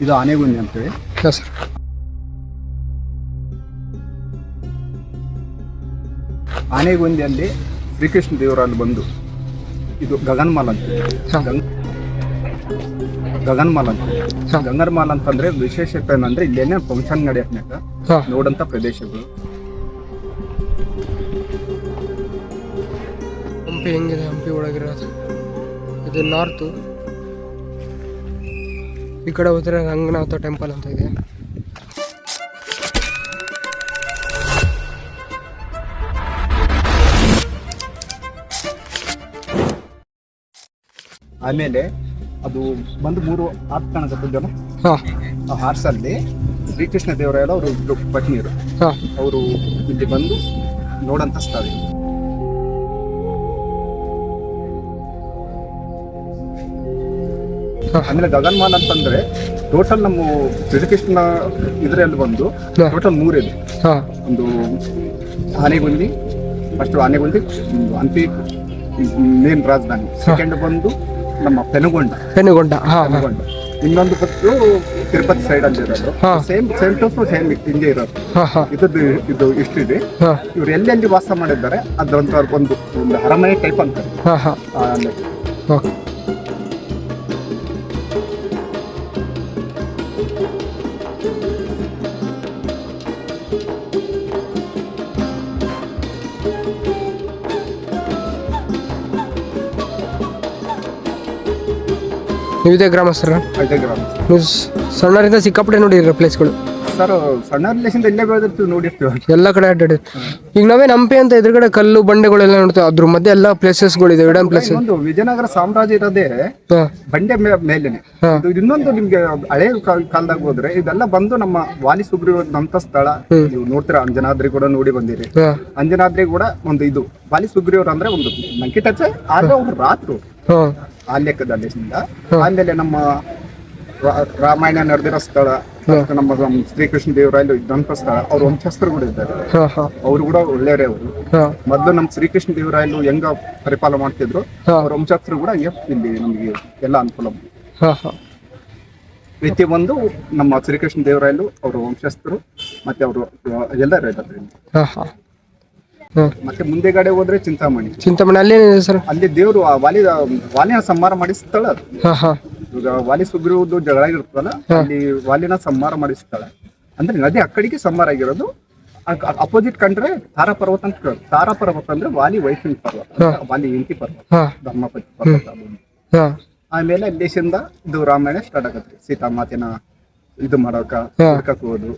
ಇದು ಆನೆಗುಂದಿ ಅಂತೇಳಿ. ಹಾಂ ಸರ್. ಆನೆಗುಂದಿಯಲ್ಲಿ ಶ್ರೀಕೃಷ್ಣ ದೇವರಲ್ಲಿ ಬಂದು ಇದು ಗಗನ್ಮಾಲ್ ಅಂತ ಗಗನ್ಮಾಲ್ ಅಂತ ಗಂಗನ್ಮಾಲ್ ಅಂತಂದ್ರೆ ವಿಶೇಷತೆ ಏನಂದ್ರೆ ಇಲ್ಲೇನೆ ಫಂಕ್ಷನ್ ನಡೆಯತ್ನಾಗ ನೋಡಂತ ಪ್ರದೇಶಗಳು. ಹಂಪಿ ಹೆಂಗಿದೆ? ಹಂಪಿ ಒಳಗಿರೋದು. ಇದು ನಾರ್ತು. ಈ ಕಡೆ ಹೋದ್ರೆ ರಂಗನಾಥ ಟೆಂಪಲ್ ಅಂತ ಇದೆ. ಆಮೇಲೆ ಅದು ಬಂದು ಮೂರು ಆರ್ಟ್ ಕಾಣಕತ್ತಿದ್ದಲ್ಲ ಜನ ಆ ಹಾರ್ಸ್ ಅಲ್ಲಿ ಶ್ರೀಕೃಷ್ಣ ದೇವರಾಯ ಅವರು ಪತ್ನಿಯರು ಹಾಂ. ಅವರು ಇಲ್ಲಿ ಬಂದು ನೋಡಂತ ಸ್ಥಳ ಆಮೇಲೆ ಗಗನ್ಮಾಲ್ ಅಂತಂದ್ರೆ ಟೋಟಲ್ ನಮ್ಮ ಶ್ರೀಕೃಷ್ಣ ಇದರಲ್ಲಿ ಬಂದು. ಟೋಟಲ್ ಮೂರಿದೆ ಹಾಂ. ಒಂದು ಆನೆಗುಂದಿ ಫಸ್ಟ್ ಆನೆಗುಂದಿ ಹಂಪಿ ಮೇನ್ ರಾಜಧಾನಿ. ಸೆಕೆಂಡ್ ಬಂದು ನಮ್ಮ ಪೆನುಗೊಂಡ. ಪೆನುಗೊಂಡ ಪೆನುಗೊಂಡ. ಇನ್ನೊಂದು ಬಂದು ತಿರುಪತಿ ಸೈಡ್ ಅಲ್ಲಿ ಇರೋದು. ಸೇಮ್ ಸೇಮ್ ಟು ಸೇಮ್ ಹಿಂಗೆ ಇರೋದು. ಇದ್ರದ್ದು ಇದು ಇಷ್ಟಿದೆ. ಇವ್ರು ಎಲ್ಲೆಲ್ಲಿ ವಾಸ ಮಾಡಿದ್ದಾರೆ ಅದೊಂಥರ ಒಂದು ಒಂದು ಅರಮನೆ ಟೈಪ್ ಅಂತಾರೆ. ಓಕೆ ನೀವಿದೆ ಗ್ರಾಮಸ್ಥರ. ನೀವು ಸಣ್ಣರಿಂದ ಸಿಕ್ಕಾಪಟ್ಟೆ ನೋಡಿರೋ ಪ್ಲೇಸ್ಗಳು ಸರ್ ಸಣ್ಣ ರಿಲೇಷನ್ ಇಲ್ಲೇ ಬೆಳೆದಿರ್ತೀವಿ ನೋಡಿರ್ತೀವಿ ಎಲ್ಲ ಕಡೆ ಅಡ್ಡಾಡಿರ್ತೀವಿ ಈಗ ನಾವೇ ಹಂಪಿ ಅಂತ ಎದುರುಗಡೆ ಕಲ್ಲು ಬಂಡೆಗಳೆಲ್ಲ ನೋಡ್ತೇವೆ. ಅದ್ರ ಮಧ್ಯೆ ಎಲ್ಲ ಪ್ಲೇಸಸ್ಗಳಿದೆ ಇಡನ್ ಪ್ಲೇಸ್ ಇನ್ನೊಂದು ವಿಜಯನಗರ ಸಾಮ್ರಾಜ್ಯ ಇರೋದೇ ಬಂಡೆ ಮೇಲೆ ಮೇಲೇನೆ. ಇದು ಇನ್ನೊಂದು ನಿಮ್ಗೆ ಹಳೆ ಕಾಲ- ಕಾಲದಾಗ ಹೋದ್ರೆ ಇದೆಲ್ಲ ಬಂದು ನಮ್ಮ ವಾಲಿ ಸುಗ್ರೀವಂತ ಸ್ಥಳ. ನೀವು ನೋಡ್ತೀರಾ ಅಂಜನಾದ್ರಿ ಕೂಡ ನೋಡಿ ಬಂದಿರಿ. ಅಂಜನಾದ್ರಿ ಕೂಡ ಒಂದು ಇದು. ವಾಲಿ ಸುಗ್ರೀವ್ರು ಅಂದ್ರೆ ಒಂದು ನಂಕಿಟಚೆ ಆದ್ರೆ ಅವ್ರು ರಾತ್ರು. ಆ ಲೆಕ್ಕದಲ್ಲಿ ಆಮೇಲೆ ನಮ್ಮ ರಾಮಾಯಣ ನಡೆದಿರೋ ಸ್ಥಳ ನಮ್ಮ ಶ್ರೀಕೃಷ್ಣ ದೇವರಾಯಲು ಇದ್ದಂತ ಸ್ಥಳ ಅವ್ರ ಕೂಡ ಇದ್ದಾರೆ. ಅವರು ಕೂಡ ಒಳ್ಳೆಯವರೇ ಅವರು. ಮೊದಲು ನಮ್ಮ ಶ್ರೀಕೃಷ್ಣ ದೇವರಾಯಲು ಹೆಂಗ ಪರಿಪಾಲನೆ ಮಾಡ್ತಿದ್ರು. ಅವ್ರ ವಂಶಸ್ಥರು ಕೂಡ ಇಲ್ಲಿ ನಮಗೆ ಎಲ್ಲ ಅನುಕೂಲ ಪ್ರೀತಿ ಒಂದು ನಮ್ಮ ಶ್ರೀಕೃಷ್ಣ ದೇವರಾಯಲು ಅವ್ರ ವಂಶಸ್ಥರು ಮತ್ತೆ ಅವರು ಎಲ್ಲರೂ ಇದ್ದಾರೆ ಮತ್ತೆ ಮುಂದೆಗಡೆ ಹೋದ್ರೆ ಚಿಂತಾಮಣಿ. ಚಿಂತಾಮಣಿ ಅಲ್ಲಿ ಸರ್? ಅಲ್ಲಿ ದೇವರು ಆ ವಾಲಿ ವಾಲಿನ ಸಂಹಾರ ಮಾಡಿ ಸ್ಥಳ ಅದು. ಈಗ ವಾಲಿ ಸುಗ್ರೀವದ್ದು ಜಗಳ ಇರ್ತದಲ್ಲ ಅಲ್ಲಿ ವಾಲಿನ ಸಂಹಾರ ಮಾಡಿಸ್ತಾಳೆ. ಅಂದ್ರೆ ನದಿ ಅಕ್ಕಡಿಗೆ ಕಡೆಗೆ ಸಂಹಾರ ಆಗಿರೋದು ಅಪೋಸಿಟ್ ಕಂಡ್ರೆ ತಾರಾ ಪರ್ವತ ಅಂತ ಕೇಳೋದು. ತಾರಾ ಪರ್ವತ ಅಂದ್ರೆ ವಾಲಿ ವೈಷ್ಣವ ಪರ್ವತ ವಾಲಿ ಇಂತಿ ಪರ್ವತ ಧರ್ಮಪತಿ ಪರ್ವತ. ಆಮೇಲೆ ದೇಶದಿಂದ ಇದು ರಾಮಾಯಣ ಸ್ಟಾರ್ಟ್ ಆಗತ್ರಿ ಸೀತಾಮಾತಿನ ಇದು ಮಾಡೋಕ. ಹುಡ್ಕಕ್ ಹೋದು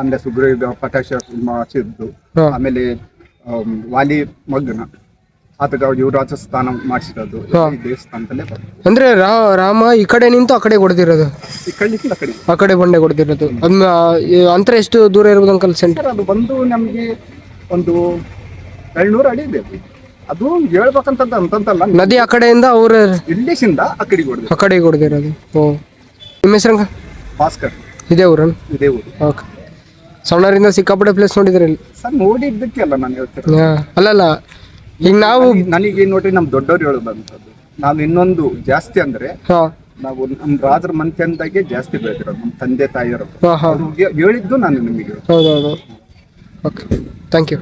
ಅಂದ್ರೆ ಸುಗ್ರೀವ ಪಟಾಕ್ಷ ಆಮೇಲೆ ವಾಲಿ ಮಗ್ನ. ಆತಗ ಯುವರಾಜ ಸ್ಥಾನ ಮಾಡಿಸಿರೋದು. ಈ ದೇವಸ್ಥಾನದಲ್ಲೇ ಬರ್ತದೆ. ಅಂದ್ರೆ ರಾ ರಾಮ ಈ ಕಡೆ ನಿಂತು ಆ ಕಡೆ ಹೊಡೆದಿರೋದು ಈ ಕಳ್ಳಿಯಿಂದ ಆ ಕಡೆ. ಆ ಕಡೆ ಬಂಡೆ ಹೊಡೆದಿರೋದು ಅದ್ನ ಈ ಅಂತರ ಎಷ್ಟು ದೂರ ಇರ್ಬೋದು ಅಂಕಲ್ ಸೆಂಟರ್ ಸರ್ ಅದು ಬಂದು ನಮಗೆ ಒಂದು ಏಳ್ನೂರು ಅಡಿ ಇದೆ. ಅದು ಹೇಳ್ಬೇಕಂತ ಅಂತಂತಲ್ಲ ನದಿ ಆ ಕಡೆಯಿಂದ ಅವ್ರ ಇಲ್ಲಿಸಿಂದ ಆ ಕಡೆಗೆ ಹೊಡೆದು ಆ ಕಡೆಗೆ ಹೊಡೆದಿರೋದು ಓ. ನಿಮ್ಮ ಹೆಸರು ಭಾಸ್ಕರ್. ಇದೇ ಊರನ್ ಇದೇ ಊರು. ಓಕೆ. ಸಣ್ಣರಿಂದ ಸಿಕ್ಕಾಪಟ್ಟೆ ಪ್ಲೇಸ್ ನೋಡಿದ್ರಿ ಇಲ್ಲಿ? ಸರ್ ನೋಡಿದ್ದಕ್ಕೆ ಅಲ್ಲ ನಾನು ಹೇಳ್ತಿರೋದು. ಅಲ್ಲಲ್ಲ ಈಗ ನಾವು ನನಗೆ ನೋಡ್ರಿ ನಮ್ ದೊಡ್ಡವ್ರು ಹೇಳೋದಂಥದ್ದು ನಾವು ಇನ್ನೊಂದು ಜಾಸ್ತಿ ಅಂದ್ರೆ ನಾವು ನಮ್ ರಾಜರ ಮಂತ್ಯಂದಾಗೆ ಜಾಸ್ತಿ ಬೆಳೆದಿರೋದು ನಮ್ ತಂದೆ ತಾಯಿಯವರು ಅವ್ರು ಹೇಳಿದ್ದು ನಾನು ನಿಮಗೆ ಹೌದೌದು. Okay thank you